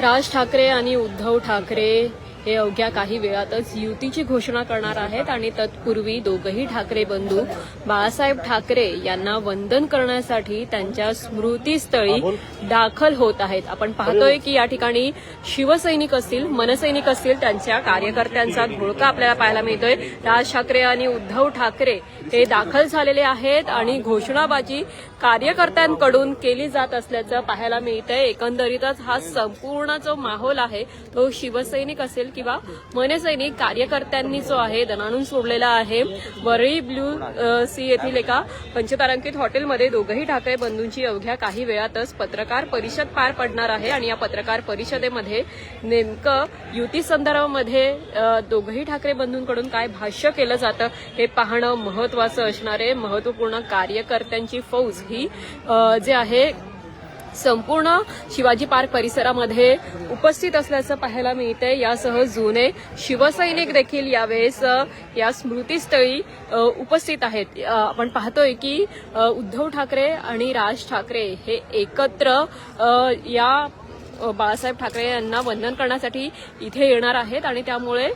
राज ठाकरे आणि उद्धव ठाकरे हे अवघ्या काही वेळातच युतीची घोषणा करणार आहेत आणि तत्पूर्वी दोघही ठाकरे बंधू बाळासाहेब ठाकरे यांना वंदन करण्यासाठी त्यांच्या स्मृतीस्थळी दाखल होत आहेत. आपण पाहतोय की या ठिकाणी शिवसैनिक असतील मनसैनिक असतील त्यांच्या कार्यकर्त्यांचा घोळका आपल्याला पाहायला मिळतोय. राज ठाकरे आणि उद्धव ठाकरे हे दाखल झालेले आहेत आणि घोषणाबाजी कार्यकर्त्यांकडून केली जात असल्याचं पाहायला मिळतंय. एकंदरीतच हा संपूर्ण जो माहोल आहे. तो शिवसैनिक असेल किंवा मनसैनिक कार्यकर्त्यांनी जो आहे दणाणून सोडलेला आहे. वरळी ब्ल्यू सी येथील एका पंचतारांकित हॉटेलमध्ये दोघंही ठाकरे बंधूंची अवघ्या काही वेळातच पत्रकार परिषद पार पडणार आहे आणि या पत्रकार परिषदेमध्ये नेमकं युती संदर्भामध्ये दोघंही ठाकरे बंधूंकडून काय भाष्य केलं जातं हे पाहणं महत्वाचं असणारे महत्त्वपूर्ण कार्यकर्त्यांची फौज ही जे आहे संपूर्ण शिवाजी पार्क परिसरामध्ये उपस्थित असल्याचं पाहायला मिळतंय. यासह जुने शिवसैनिक देखील यावेळेस या स्मृतीस्थळी उपस्थित आहेत. आपण पाहतोय की उद्धव ठाकरे आणि राज ठाकरे हे एकत्र या बाळासाहेब ठाकरे यांना वंदन करण्यासाठी इथे येणार आहेत आणि त्यामुळे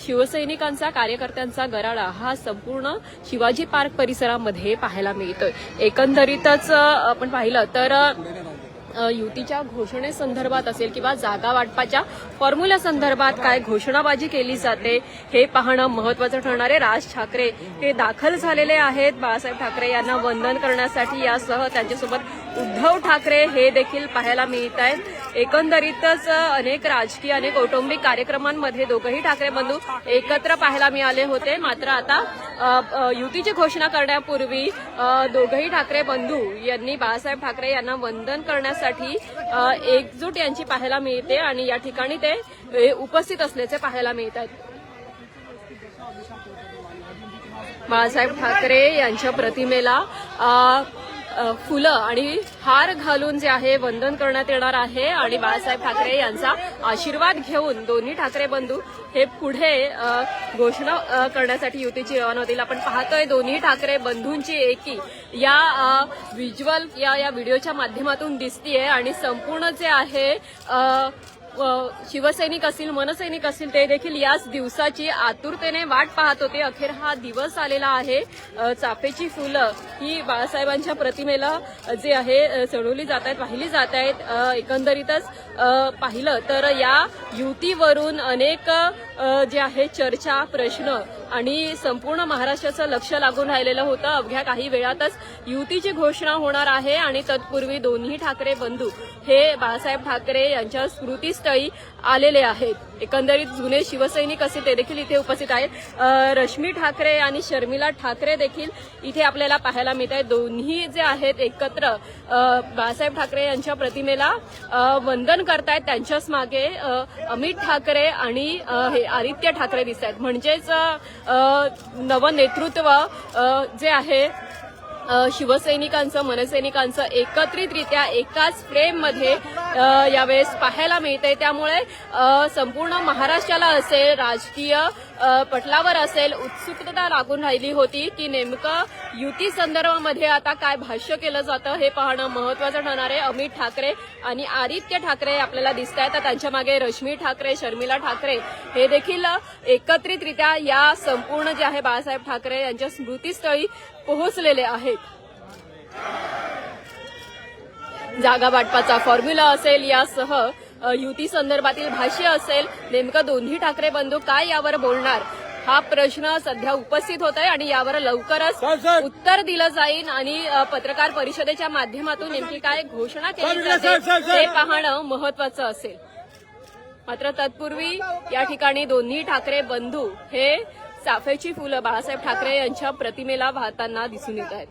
शिवसैनिकांचा कार्यकर्त्यांचा गराडा हा संपूर्ण शिवाजी पार्क परिसरामध्ये पाहायला मिळतोय. एकंदरीतच आपण पाहिलं तर युतीच्या घोषणेसंदर्भात असेल किंवा जागा वाटपाच्या फॉर्म्युल्या संदर्भात काय घोषणाबाजी केली जाते हे पाहणं महत्वाचं ठरणार आहे. राज ठाकरे हे दाखल झालेले आहेत. बाळासाहेब ठाकरे यांना वंदन करण्यासाठी यासह त्यांच्यासोबत उद्धव ठाकरे हे देखील पाहायला मिळत आहेत. एकंदरीतच अनेक राजकीय आणि कौटुंबिक कार्यक्रमांमध्ये दोघंही ठाकरे बंधू एकत्र पाहायला मिळाले होते. मात्र आता युतीची घोषणा करण्यापूर्वी दोघही ठाकरे बंधू यांनी बाळासाहेब ठाकरे यांना वंदन करण्यासाठी एकजूट यांची पाहायला मिळते आणि या ठिकाणी ते उपस्थित असल्याचे पाहायला मिळत आहेत बाळासाहेब ठाकरे यांच्या प्रतिमेला फुलं आणि हार घालून जे आहे वंदन करण्यात येणार आहे आणि बाळासाहेब ठाकरे यांचा आशीर्वाद घेऊन दोन्ही ठाकरे बंधू हे पुढे घोषणा करण्यासाठी युतीची रवाना होतील. आपण पाहतोय दोन्ही ठाकरे बंधूंची एकी या व्हिज्युअल या या व्हिडिओच्या माध्यमातून दिसतीये आणि संपूर्ण जे आहे शिवसैनिक असतील मनसैनिक असतील ते देखील याच दिवसाची आतुरतेने वाट पाहत होते. अखेर हा दिवस आलेला आहे. चाफेची फुलं ही बाळासाहेबांच्या प्रतिमेला जे आहे चढवली जात आहेत पाहिली जात आहेत. एकंदरीतच पाहिलं तर या युतीवरून अनेक जे आहे चर्चा प्रश्न आणि संपूर्ण महाराष्ट्राचं लक्ष लागून राहिलेलं होतं. अवघ्या काही वेळातच युतीची घोषणा होणार आहे आणि तत्पूर्वी दोन्ही ठाकरे बंधू हे बाळासाहेब ठाकरे यांच्या स्मृतीस्थळी आलेले आहेत. एकंदरीत जुने शिवसैनिक असे ते देखील इथे उपस्थित आहेत. रश्मी ठाकरे आणि शर्मिला ठाकरे देखील इथे आपल्याला पाहायला मिळत आहे. दोन्ही जे आहेत एकत्र बाळासाहेब ठाकरे यांच्या प्रतिमेला वंदन करतायत. त्यांच्याच मागे अमित ठाकरे आणि हे आदित्य ठाकरे दिसत आहेत. म्हणजेच नवं नवनेतृत्व जे आहे शिवसैनिकांचं मनसैनिकांचं एकत्रितरित्या एकाच फ्रेममध्ये यावेळेस पाहायला मिळते त्यामुळे संपूर्ण महाराष्ट्राला असेल राजकीय पटलावर असेल उत्सुकता लागून राहिली होती की नेमकं युती संदर्भामध्ये आता काय भाष्य केलं जातं हे पाहणं महत्वाचं ठरणार आहे. अमित ठाकरे आणि आदित्य ठाकरे आपल्याला दिसत आहेत. तर त्यांच्या मागे रश्मी ठाकरे शर्मिला ठाकरे हे देखील एकत्रितरित्या या संपूर्ण जे आहे बाळासाहेब ठाकरे यांच्या स्मृतीस्थळी पोहोचलेले आहेत. जागा वाटपाचा फॉर्म्युला असेल यासह युती संदर्भातील भाष्य असेल नेमकं दोन्ही ठाकरे बंधू काय यावर बोलणार? हा प्रश्न सध्या उपस्थित होत आहे आणि यावर लवकरच उत्तर दिलं जाईल आणि पत्रकार परिषदेच्या माध्यमातून नेमकी काय घोषणा केली जाते हे पाहणं महत्वाचं असेल. मात्र तत्पूर्वी या ठिकाणी दोन्ही ठाकरे बंधू हे चाफ्याची फुलं बाळासाहेब ठाकरे यांच्या प्रतिमेला वाहताना दिसून येत आहेत.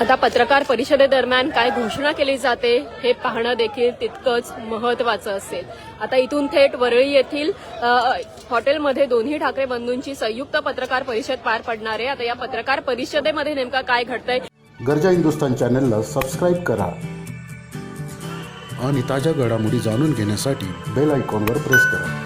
आता पत्रकार परिषदेदरम्यान काय घोषणा केली जाते हे पाहणं देखील तितकंच महत्वाचं असेल. आता इथून थेट वरळी येथील हॉटेलमध्ये दोन्ही ठाकरे बंधूंची संयुक्त पत्रकार परिषद पार पडणार आहे. आता या पत्रकार परिषदेमध्ये नेमका काय घडतंय? गरजा हिंदुस्तान चॅनलला सबस्क्राईब करा. आणि ताज्या घडामोडी जाणून घेण्यासाठी बेल आयकॉनवर प्रेस करा.